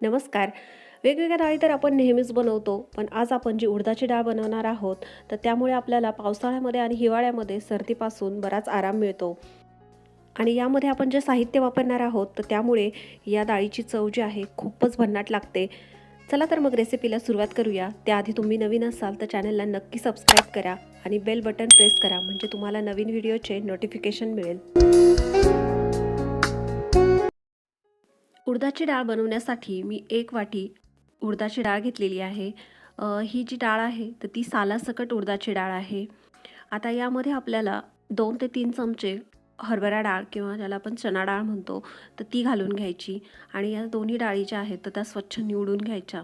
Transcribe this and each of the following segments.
नमस्कार. वेगवेगळ्या डाळी तर आपण नेहमीच बनवतो पण आज आपण जी उडदाची डाळ बनवणार आहोत तर त्यामुळे आपल्याला पावसाळ्यामध्ये आणि हिवाळ्यामध्ये सर्दीपासून बराच आराम मिळतो. आणि यामध्ये आपण जे साहित्य वापरणार आहोत तर त्यामुळे या डाळीची चव जी आहे खूपच भन्नाट लागते. चला तर मग रेसिपीला सुरुवात करूया. त्याआधी तुम्ही नवीन असाल तर चॅनलला नक्की सबस्क्राईब करा आणि बेल बटन प्रेस करा म्हणजे तुम्हाला नवीन व्हिडिओचे नोटिफिकेशन मिळेल. उडदाची डाळ बनवण्यासाठी मी एक वाटी उडदाची डाळ घेतलेली आहे. ही जी डाळ आहे तर ती सालासकट उडदाची डाळ आहे. आता यामध्ये आपल्याला दोन ते तीन चमचे हरभरा डाळ किंवा ज्याला आपण चणा डाळ म्हणतो तर ती घालून घ्यायची आणि या दोन्ही डाळी ज्या आहेत तर त्या स्वच्छ निवडून घ्यायच्या.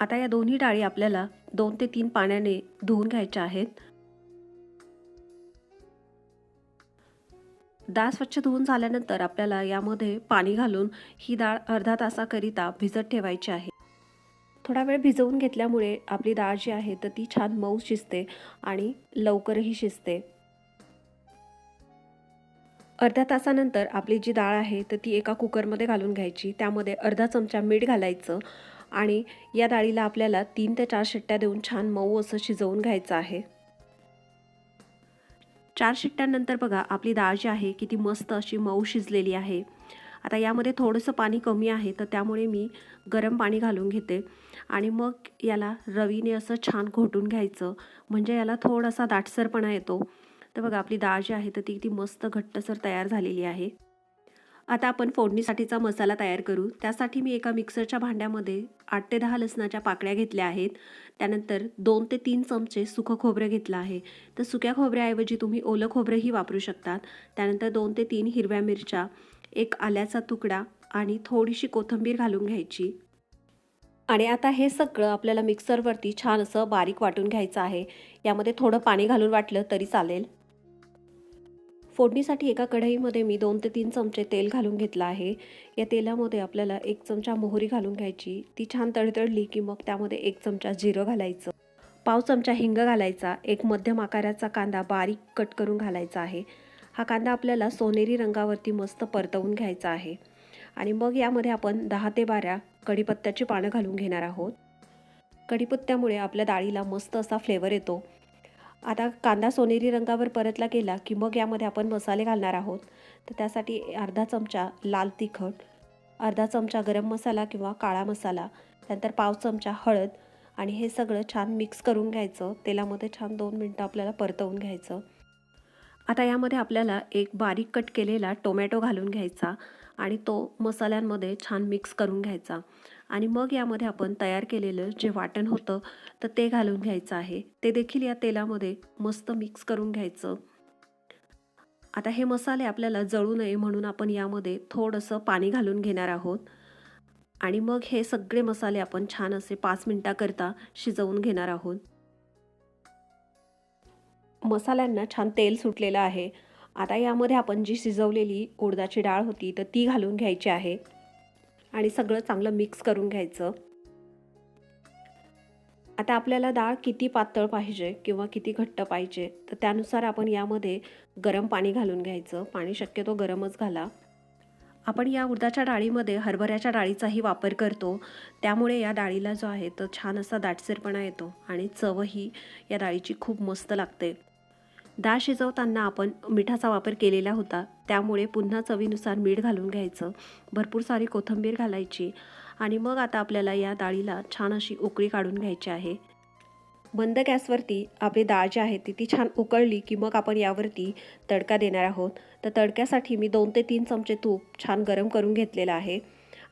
आता या दोन्ही डाळी आपल्याला दोन ते तीन पाण्याने धुवून घ्यायच्या आहेत. डाळ स्वच्छ धुवून झाल्यानंतर आपल्याला यामध्ये पाणी घालून ही डाळ अर्धा तासाकरिता भिजत ठेवायची आहे. थोडा वेळ भिजवून घेतल्यामुळे आपली डाळ जी आहे तर ती छान मऊ शिजते आणि लवकरही शिजते. अर्ध्या तासानंतर आपली जी डाळ आहे तर ती एका कुकरमध्ये घालून घ्यायची. त्यामध्ये अर्धा चमचा मीठ घालायचं आणि या डाळीला आपल्याला तीन ते चार शिट्ट्या देऊन छान मऊ असं शिजवून घ्यायचं आहे. चार शिट्ट्यांनंतर बघा आपली डाळ जी आहे किती मस्त अशी मऊ शिजलेली आहे. आता यामध्ये थोडंसं पाणी कमी आहे तर त्यामुळे मी गरम पाणी घालून घेते. आणि मग याला रवीने असं छान घोटून घ्यायचं. म्हणजे याला थोडासा दाटसरपणा येतो. तर बघा आपली डाळ जी आहे तर ती किती मस्त घट्टसर तयार झालेली आहे. आता आपण फोडणीसाठीचा मसाला तयार करू. त्यासाठी मी एका मिक्सरच्या भांड्यामध्ये आठ ते दहा लसणाच्या पाकळ्या घेतल्या आहेत. त्यानंतर दोन ते तीन चमचे सुकं खोबरं घेतलं आहे. तर सुक्या खोबऱ्याऐवजी तुम्ही ओलं खोबरंही वापरू शकतात. त्यानंतर दोन ते तीन हिरव्या मिरच्या एक आल्याचा तुकडा आणि थोडीशी कोथिंबीर घालून घ्यायची. आणि आता हे सगळं आपल्याला मिक्सरवरती छान असं बारीक वाटून घ्यायचं आहे. यामध्ये थोडं पाणी घालून वाटलं तरी चालेल. फोडणीसाठी एका कढईमध्ये मी दोन ते तीन चमचे तेल घालून घेतलं आहे. या तेलामध्ये आपल्याला एक चमचा मोहरी घालून घ्यायची. ती छान तडतडली की मग त्यामध्ये एक चमचा जिरं घालायचं. पाव चमचा हिंग घालायचा. एक मध्यम आकाराचा कांदा बारीक कट करून घालायचा आहे. हा कांदा आपल्याला सोनेरी रंगावरती मस्त परतवून घ्यायचा आहे. आणि मग यामध्ये आपण दहा ते बारा कढीपत्त्याची पानं घालून घेणार आहोत. कढीपत्त्यामुळे आपल्या डाळीला मस्त असा फ्लेवर येतो. आता कांदा सोनेरी रंगावर परतला गेला की मग यामध्ये आपण मसाले घालणार आहोत. तर त्यासाठी अर्धा चमचा लाल तिखट अर्धा चमचा गरम मसाला किंवा काळा मसाला त्यानंतर पाव चमचा हळद आणि हे सगळं छान मिक्स करून घ्यायचं. तेलामध्ये छान दोन मिनटं आपल्याला परतवून घ्यायचं. आता यामध्ये आपल्याला एक बारीक कट केलेला टोमॅटो घालून घ्यायचा आणि तो मसाल्यांमध्ये छान मिक्स करून घ्यायचा. आणि मग यामध्ये आपण तयार केलेलं जे वाटण होतं तर ते घालून घ्यायचं आहे. ते देखील या तेलामध्ये मस्त मिक्स करून घ्यायचं. आता हे मसाले आपल्याला जळू नये म्हणून आपण यामध्ये थोडंसं पाणी घालून घेणार आहोत. आणि मग हे सगळे मसाले आपण छान असे पाच मिनटाकरता शिजवून घेणार आहोत. मसाल्यांना छान तेल सुटलेलं आहे. आता यामध्ये आपण जी शिजवलेली उडदाची डाळ होती तर ती घालून घ्यायची आहे. आणि सगळं चांगलं मिक्स करून घ्यायचं. आता आपल्याला डाळ किती पातळ पाहिजे किंवा किती घट्ट पाहिजे तर त्यानुसार आपण यामध्ये गरम पाणी घालून घ्यायचं. पाणी शक्यतो गरमच घाला. आपण या उडदाच्या डाळीमध्ये हरभऱ्याच्या डाळीचाही वापर करतो. त्यामुळे या डाळीला जो आहे तो छान असा दाटसरपणा येतो आणि चवही या डाळीची खूप मस्त लागते. डाळ शिजवताना आपण मिठाचा वापर केलेला होता. त्यामुळे पुन्हा चवीनुसार मीठ घालून घ्यायचं. भरपूर सारी कोथिंबीर घालायची. आणि मग आता आपल्याला या डाळीला छान अशी उकळी काढून घ्यायची आहे. बंद गॅसवरती आपली डाळ जी आहे ती ती छान उकळली की मग आपण यावरती तडका देणार आहोत. तर तडक्यासाठी मी दोन ते तीन चमचे तूप छान गरम करून घेतलेलं आहे.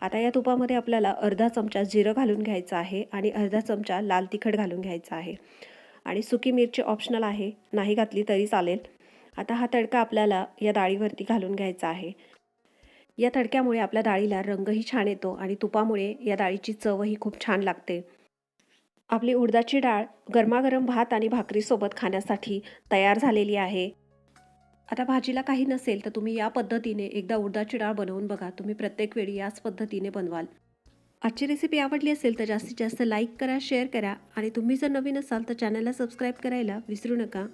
आता या तुपामध्ये आपल्याला अर्धा चमचा जिरं घालून घ्यायचं आहे आणि अर्धा चमचा लाल तिखट घालून घ्यायचा आहे. आणि सुकी मिरची ऑप्शनल आहे नाही घातली तरी चालेल. आता हा तडका आपल्याला या डाळीवरती घालून घ्यायचा आहे. या तडक्यामुळे आपल्या डाळीला रंगही छान येतो आणि तुपामुळे या डाळीची चवही खूप छान लागते. आपली उडदाची डाळ गरमागरम भात आणि भाकरीसोबत खाण्यासाठी तयार झालेली आहे. आता भाजीला काही नसेल तर तुम्ही या पद्धतीने एकदा उडदाची डाळ बनवून बघा. तुम्ही प्रत्येक वेळी याच पद्धतीने बनवाल. आजची रेसिपी आवडली असेल तर जास्तीत जास्त लाईक करा शेअर करा आणि तुम्ही जर नवीन असाल तर चॅनलला सबस्क्राईब करायला विसरू नका.